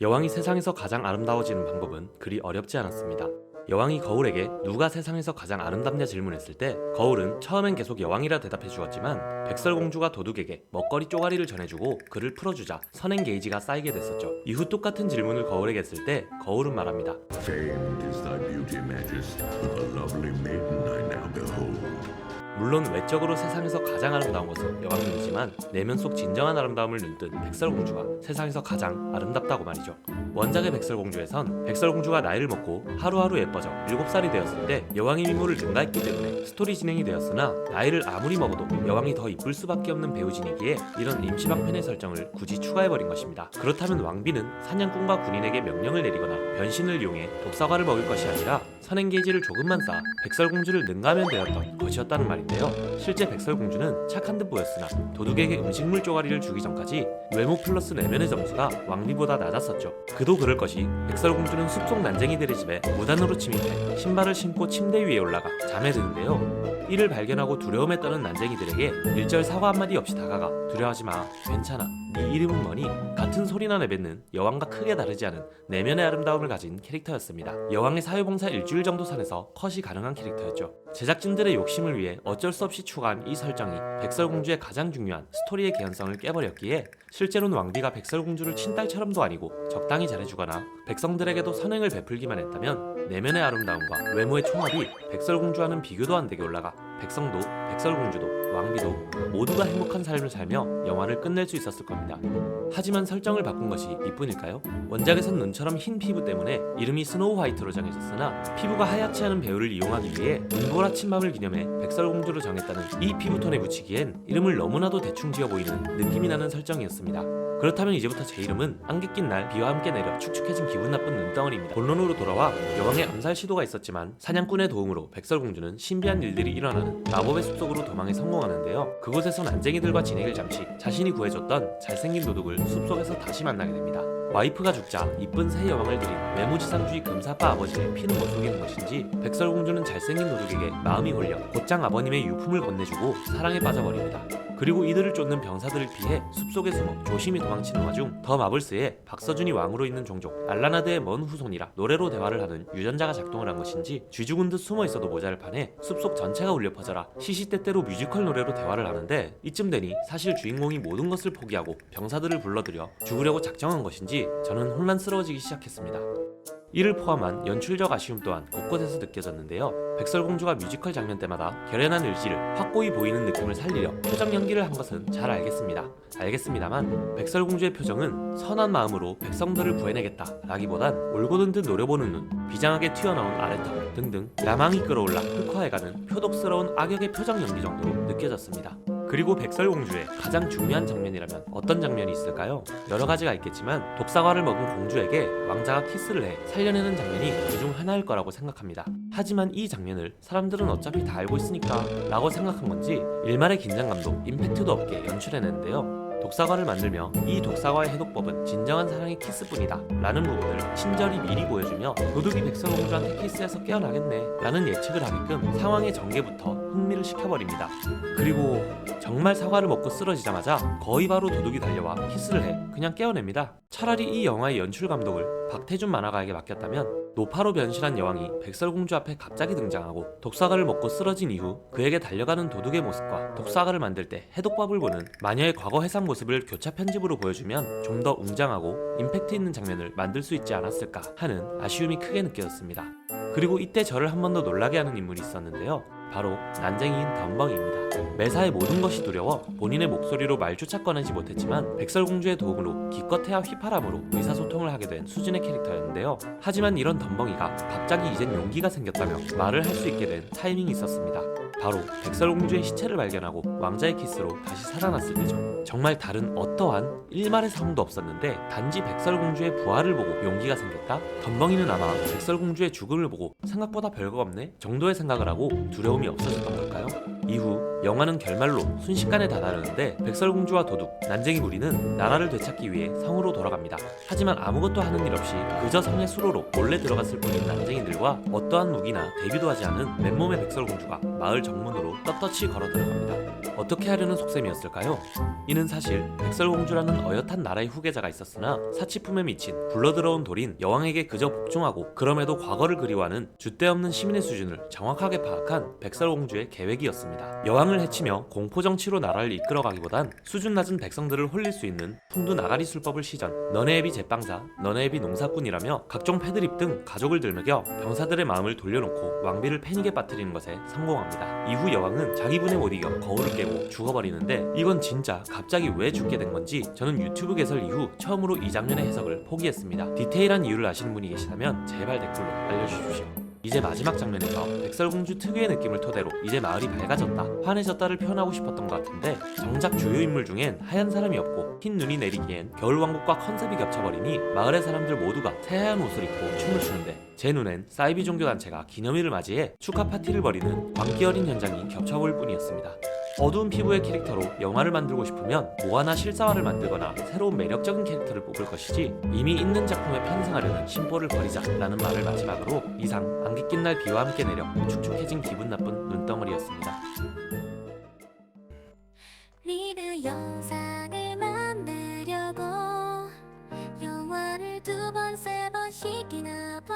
여왕이 세상에서 가장 아름다워지는 방법은 그리 어렵지 않았습니다. 여왕이 거울에게 누가 세상에서 가장 아름답냐 질문했을 때 거울은 처음엔 계속 여왕이라 대답해 주었지만 백설공주가 도둑에게 먹거리 쪼가리를 전해주고 그를 풀어주자 선행 게이지가 쌓이게 됐었죠. 이후 똑같은 질문을 거울에게 했을 때 거울은 말합니다. Famed is thy beauty, Majesty, the lovely maiden I now behold. 물론 외적으로 세상에서 가장 아름다운 것은 여왕님이지만 내면 속 진정한 아름다움을 눈뜬 백설공주가 세상에서 가장 아름답다고 말이죠. 원작의 백설공주에선 백설공주가 나이를 먹고 하루하루 예뻐져 7살이 되었을 때 여왕의 미모를 능가했기 때문에 스토리 진행이 되었으나 나이를 아무리 먹어도 여왕이 더 이쁠 수밖에 없는 배우진이기에 이런 임시방편의 설정을 굳이 추가해버린 것입니다. 그렇다면 왕비는 사냥꾼과 군인에게 명령을 내리거나 변신을 이용해 독사과를 먹을 것이 아니라 선행게이지를 조금만 쌓아 백설공주를 능가하면 되었던 것이었다는 말 인데요. 실제 백설공주는 착한 듯 보였으나 도둑에게 음식물 쪼가리를 주기 전까지 외모 플러스 내면의 점수가 왕비보다 낮았었죠. 그도 그럴 것이 백설공주는 숲속 난쟁이들의 집에 무단으로 침입해 신발을 신고 침대 위에 올라가 잠에 드는데요. 이를 발견하고 두려움에 떠는 난쟁이들에게 일절 사과 한마디 없이 다가가 두려워하지 마 괜찮아 네 이름은 뭐니 같은 소리나 내뱉는 여왕과 크게 다르지 않은 내면의 아름다움을 가진 캐릭터였습니다. 여왕의 사회봉사 일주일 정도 산에서 컷이 가능한 캐릭터였죠. 제작진들의 욕심을 위해 어쩔 수 없이 추가한 이 설정이 백설공주의 가장 중요한 스토리의 개연성을 깨버렸기에 실제로는 왕비가 백설공주를 친딸처럼도 아니고 적당히 잘해주거나 백성들에게도 선행을 베풀기만 했다면 내면의 아름다움과 외모의 총합이 백설공주와는 비교도 안 되게 올라가 백성도 백설공주도 왕비도 모두가 행복한 삶을 살며 영화를 끝낼 수 있었을 겁니다. 하지만 설정을 바꾼 것이 이뿐일까요? 원작에선 눈처럼 흰 피부 때문에 이름이 스노우 화이트로 정해졌으나 피부가 하얗지 않은 배우를 이용하기 위해 눈보라 침밤을 기념해 백설공주로 정했다는 이 피부톤에 붙이기엔 이름을 너무나도 대충 지어 보이는 느낌이 나는 설정이었습니다. 그렇다면 이제부터 제 이름은 안개 낀 날 비와 함께 내려 축축해진 기분 나쁜 눈덩어리입니다. 본론으로 돌아와 여왕의 암살 시도가 있었지만 사냥꾼의 도움으로 백설공주는 신비한 일들이 일어나는 마법의 숲속으로 도망에 성공하는데요. 그곳에서 난쟁이들과 지내길 잠시 자신이 구해줬던 잘생긴 도둑을 숲속에서 다시 만나게 됩니다. 와이프가 죽자 이쁜 새 여왕을 들인 외모지상주의 금사빠 아버지의 피는 못 속이는 것인지 백설공주는 잘생긴 도둑에게 마음이 홀려 곧장 아버님의 유품을 건네주고 사랑에 빠져버립니다. 그리고 이들을 쫓는 병사들을 피해 숲속에 숨어 조심히 도망치는 와중 더 마블스에 박서준이 왕으로 있는 종족 알라나드의 먼 후손이라 노래로 대화를 하는 유전자가 작동을 한 것인지 쥐 죽은 듯 숨어 있어도 모자를 파네 숲속 전체가 울려 퍼져라 시시때때로 뮤지컬 노래로 대화를 하는데 이쯤 되니 사실 주인공이 모든 것을 포기하고 병사들을 불러들여 죽으려고 작정한 것인지 저는 혼란스러워지기 시작했습니다. 이를 포함한 연출적 아쉬움 또한 곳곳에서 느껴졌는데요. 백설공주가 뮤지컬 장면 때마다 결연한 의지를 확고히 보이는 느낌을 살리려 표정 연기를 한 것은 잘 알겠습니다. 알겠습니다만 백설공주의 표정은 선한 마음으로 백성들을 구해내겠다 라기보단 올고든 듯 노려보는 눈, 비장하게 튀어나온 아래턱 등등 야망이 끌어올라 흑화해가는 표독스러운 악역의 표정 연기 정도로 느껴졌습니다. 그리고 백설공주의 가장 중요한 장면이라면 어떤 장면이 있을까요? 여러 가지가 있겠지만 독사과를 먹은 공주에게 왕자가 키스를 해 살려내는 장면이 그중 하나일 거라고 생각합니다. 하지만 이 장면을 사람들은 어차피 다 알고 있으니까 라고 생각한 건지 일말의 긴장감도 임팩트도 없게 연출해냈는데요. 독사과를 만들며 이 독사과의 해독법은 진정한 사랑의 키스뿐이다 라는 부분을 친절히 미리 보여주며 도둑이 백설공주한테 키스해서 깨어나겠네 라는 예측을 하게끔 상황의 전개부터 흥미를 시켜버립니다. 그리고 정말 사과를 먹고 쓰러지자마자 거의 바로 도둑이 달려와 키스를 해 그냥 깨어냅니다. 차라리 이 영화의 연출 감독을 박태준 만화가에게 맡겼다면 노파로 변신한 여왕이 백설공주 앞에 갑자기 등장하고 독사과를 먹고 쓰러진 이후 그에게 달려가는 도둑의 모습과 독사과를 만들 때 해독법을 보는 마녀의 과거 해상 모습을 교차 편집으로 보여주면 좀 더 웅장하고 임팩트 있는 장면을 만들 수 있지 않았을까 하는 아쉬움이 크게 느껴졌습니다. 그리고 이때 저를 한 번 더 놀라게 하는 인물이 있었는데요. 바로 난쟁이인 덤벙입니다. 매사에 모든 것이 두려워 본인의 목소리로 말조차 꺼내지 못했지만 백설공주의 도움으로 기껏 해야 휘파람으로 의사소통을 하게 된 수준의 캐릭터였는데요. 하지만 이런 덤벙이가 갑자기 이젠 용기가 생겼다며 말을 할 수 있게 된 타이밍이 있었습니다. 바로 백설공주의 시체를 발견하고 왕자의 키스로 다시 살아났을 때죠. 정말 다른 어떠한 일말의 상황도 없었는데 단지 백설공주의 부활을 보고 용기가 생겼다? 덤벙이는 아마 백설공주의 죽음을 보고 생각보다 별거 없네? 정도의 생각을 하고 두려움 이 없어졌던 걸까요? 이후 영화는 결말로 순식간에 다다르는데 백설공주와 도둑, 난쟁이 무리는 나라를 되찾기 위해 성으로 돌아갑니다. 하지만 아무것도 하는 일 없이 그저 성의 수로로 몰래 들어갔을 뿐인 난쟁이들과 어떠한 무기나 대비도 하지 않은 맨몸의 백설공주가 마을 정문으로 떳떳이 걸어 들어갑니다. 어떻게 하려는 속셈이었을까요? 이는 사실 백설공주라는 어엿한 나라의 후계자가 있었으나 사치품에 미친 굴러들어온 돌인 여왕에게 그저 복종하고 그럼에도 과거를 그리워하는 줏대없는 시민의 수준을 정확하게 파악한 백설공주의 계획이었습니다. 여왕을 해치며 공포 정치로 나라를 이끌어가기보단 수준 낮은 백성들을 홀릴 수 있는 풍두 나가리 술법을 시전, 너네애비 제빵사, 너네애비 농사꾼이라며 각종 패드립 등 가족을 들먹여 병사들의 마음을 돌려놓고 왕비를 패닉에 빠뜨리는 것에 성공합니다. 이후 여왕은 자기 분에 못 이겨 거울을 깨고 죽어버리는데 이건 진짜 갑자기 왜 죽게 된 건지 저는 유튜브 개설 이후 처음으로 이 장면의 해석을 포기했습니다. 디테일한 이유를 아시는 분이 계시다면 제발 댓글로 알려주십시오. 이제 마지막 장면에서 백설공주 특유의 느낌을 토대로 이제 마을이 밝아졌다, 환해졌다를 표현하고 싶었던 것 같은데 정작 주요 인물 중엔 하얀 사람이 없고 흰 눈이 내리기엔 겨울왕국과 컨셉이 겹쳐버리니 마을의 사람들 모두가 새하얀 옷을 입고 춤을 추는데 제 눈엔 사이비 종교단체가 기념일을 맞이해 축하 파티를 벌이는 광기 어린 현장이 겹쳐볼 뿐이었습니다. 어두운 피부의 캐릭터로 영화를 만들고 싶으면 모아나 실사화를 만들거나 새로운 매력적인 캐릭터를 뽑을 것이지 이미 있는 작품에 편승하려는 심보를 버리자 라는 말을 마지막으로 이상 안개 낀 날 비와 함께 내려 축축해진 기분 나쁜 눈덩어리였습니다. 리뷰 영상을 만들려고 영화를 두 번 세 번씩이나 봐